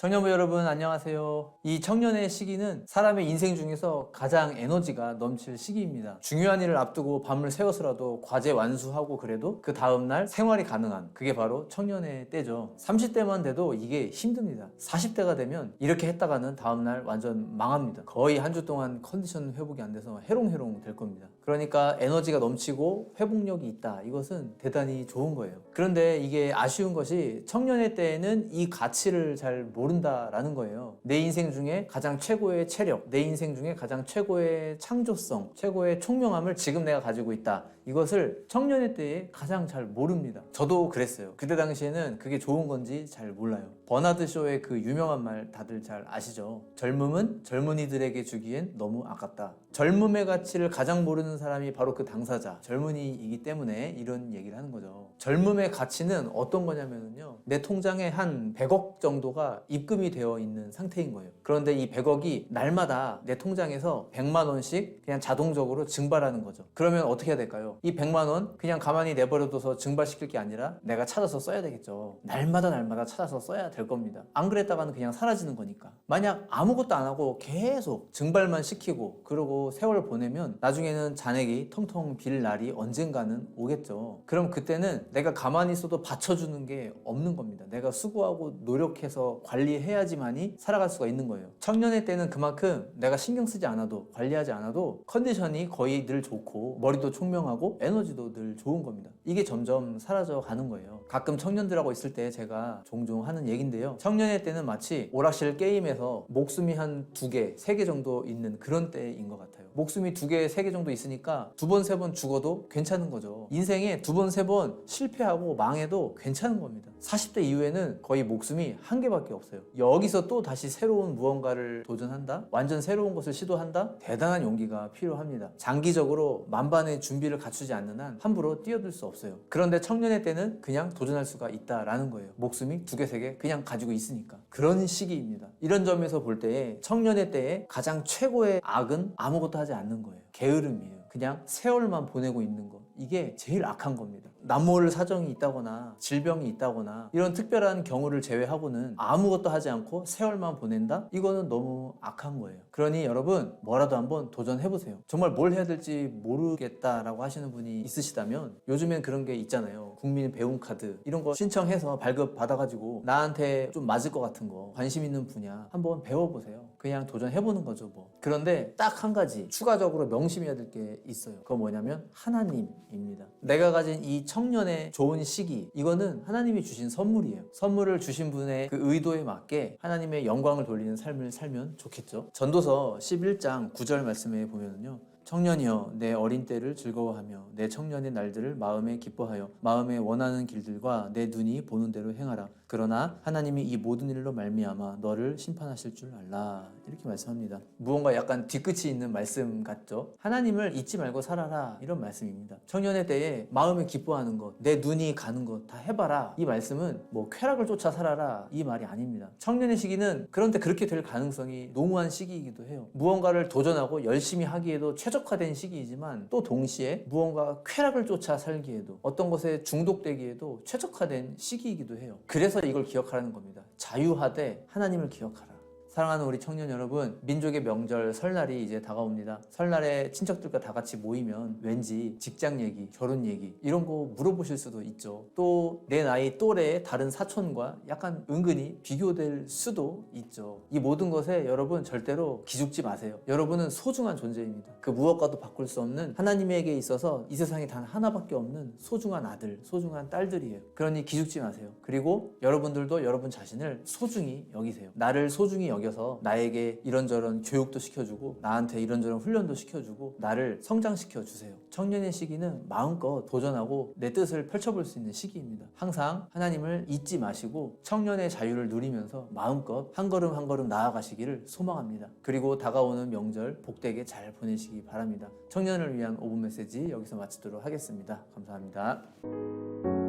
청년부 여러분 안녕하세요. 이 청년의 시기는 사람의 인생 중에서 가장 에너지가 넘칠 시기입니다. 중요한 일을 앞두고 밤을 새워서라도 과제 완수하고 그래도 그 다음날 생활이 가능한 그게 바로 청년의 때죠. 30대만 돼도 이게 힘듭니다. 40대가 되면 이렇게 했다가는 다음날 완전 망합니다. 거의 한 주 동안 컨디션 회복이 안 돼서 해롱해롱 될 겁니다. 그러니까 에너지가 넘치고 회복력이 있다. 이것은 대단히 좋은 거예요. 그런데 이게 아쉬운 것이 청년의 때에는 이 가치를 잘 모 른다라는 거예요. 내 인생 중에 가장 최고의 체력, 내 인생 중에 가장 최고의 창조성, 최고의 총명함을 지금 내가 가지고 있다. 이것을 청년의 때에 가장 잘 모릅니다. 저도 그랬어요. 그때 당시에는 그게 좋은 건지 잘 몰라요. 버나드 쇼의 그 유명한 말 다들 잘 아시죠? 젊음은 젊은이들에게 주기엔 너무 아깝다. 젊음의 가치를 가장 모르는 사람이 바로 그 당사자, 젊은이이기 때문에 이런 얘기를 하는 거죠. 젊음의 가치는 어떤 거냐면요. 내 통장에 한 100억 정도가 입금이 되어 있는 상태인 거예요. 그런데 이 100억이 날마다 내 통장에서 100만 원씩 그냥 자동적으로 증발하는 거죠. 그러면 어떻게 해야 될까요? 이 100만 원 그냥 가만히 내버려둬서 증발시킬 게 아니라 내가 찾아서 써야 되겠죠. 날마다 날마다 찾아서 써야 될 겁니다. 안 그랬다가는 그냥 사라지는 거니까. 만약 아무것도 안 하고 계속 증발만 시키고 그러고 세월 보내면 나중에는 잔액이 텅텅 빌 날이 언젠가는 오겠죠. 그럼 그때는 내가 가만히 있어도 받쳐주는 게 없는 겁니다. 내가 수고하고 노력해서 관리 해야지만이 살아갈 수가 있는 거예요. 청년의 때는 그만큼 내가 신경 쓰지 않아도 관리하지 않아도 컨디션이 거의 늘 좋고 머리도 총명하고 에너지도 늘 좋은 겁니다. 이게 점점 사라져 가는 거예요. 가끔 청년들하고 있을 때 제가 종종 하는 얘긴데요. 청년의 때는 마치 오락실 게임에서 목숨이 한 두 개, 세 개 정도 있는 그런 때인 것 같아요. 목숨이 두 개, 세 개 정도 있으니까 두 번, 세 번 죽어도 괜찮은 거죠. 인생에 두 번, 세 번 실패하고 망해도 괜찮은 겁니다. 40대 이후에는 거의 목숨이 한 개밖에 없어요. 여기서 또 다시 새로운 무언가를 도전한다? 완전 새로운 것을 시도한다? 대단한 용기가 필요합니다. 장기적으로 만반의 준비를 갖추지 않는 한 함부로 뛰어들 수 없어요. 그런데 청년의 때는 그냥 도전할 수가 있다라는 거예요. 목숨이 두 개, 세 개 그냥 가지고 있으니까. 그런 시기입니다. 이런 점에서 볼 때에 청년의 때에 가장 최고의 악은 아무것도 하지 않는 거예요. 게으름이에요. 그냥 세월만 보내고 있는 거. 이게 제일 악한 겁니다. 남모를 사정이 있다거나 질병이 있다거나 이런 특별한 경우를 제외하고는 아무것도 하지 않고 세월만 보낸다? 이거는 너무 악한 거예요. 그러니 여러분 뭐라도 한번 도전해보세요. 정말 뭘 해야 될지 모르겠다라고 하시는 분이 있으시다면 요즘엔 그런 게 있잖아요. 국민 배움 카드 이런 거 신청해서 발급 받아가지고 나한테 좀 맞을 것 같은 거 관심 있는 분야 한번 배워보세요. 그냥 도전해보는 거죠 뭐. 그런데 딱 한 가지 추가적으로 명심해야 될 게 있어요. 그거 뭐냐면 하나님입니다. 내가 가진 이 청년의 좋은 시기 이거는 하나님이 주신 선물이에요. 선물을 주신 분의 그 의도에 맞게 하나님의 영광을 돌리는 삶을 살면 좋겠죠. 전도서 11장 9절 말씀에 보면은요. 청년이여 내 어린 때를 즐거워하며 내 청년의 날들을 마음에 기뻐하여 마음에 원하는 길들과 내 눈이 보는 대로 행하라. 그러나 하나님이 이 모든 일로 말미암아 너를 심판하실 줄 알라. 이렇게 말씀합니다. 무언가 약간 뒤끝이 있는 말씀 같죠? 하나님을 잊지 말고 살아라. 이런 말씀입니다. 청년의 때에 마음에 기뻐하는 것내 눈이 가는 것 다 해봐라. 이 말씀은 뭐 쾌락을 쫓아 살아라. 이 말이 아닙니다. 청년의 시기는 그런데 그렇게 될 가능성이 농후한 시기이기도 해요. 무언가를 도전하고 열심히 하기에도 최 적화된 시기이지만 또 동시에 무언가 쾌락을 쫓아 살기에도 어떤 것에 중독되기에도 최적화된 시기이기도 해요. 그래서 이걸 기억하라는 겁니다. 자유하되 하나님을 기억하라. 사랑하는 우리 청년 여러분, 민족의 명절 설날이 이제 다가옵니다. 설날에 친척들과 다 같이 모이면 왠지 직장 얘기, 결혼 얘기 이런 거 물어보실 수도 있죠. 또 내 나이 또래의 다른 사촌과 약간 은근히 비교될 수도 있죠. 이 모든 것에 여러분 절대로 기죽지 마세요. 여러분은 소중한 존재입니다. 그 무엇과도 바꿀 수 없는 하나님에게 있어서 이 세상에 단 하나밖에 없는 소중한 아들, 소중한 딸들이에요. 그러니 기죽지 마세요. 그리고 여러분들도 여러분 자신을 소중히 여기세요. 나를 소중히 여 겨서 나에게 이런저런 교육도 시켜주고 나한테 이런저런 훈련도 시켜주고 나를 성장시켜 주세요. 청년의 시기는 마음껏 도전하고 내 뜻을 펼쳐볼 수 있는 시기입니다. 항상 하나님을 잊지 마시고 청년의 자유를 누리면서 마음껏 한 걸음 한 걸음 나아가시기를 소망합니다. 그리고 다가오는 명절 복되게 잘 보내시기 바랍니다. 청년을 위한 5분 메시지 여기서 마치도록 하겠습니다. 감사합니다.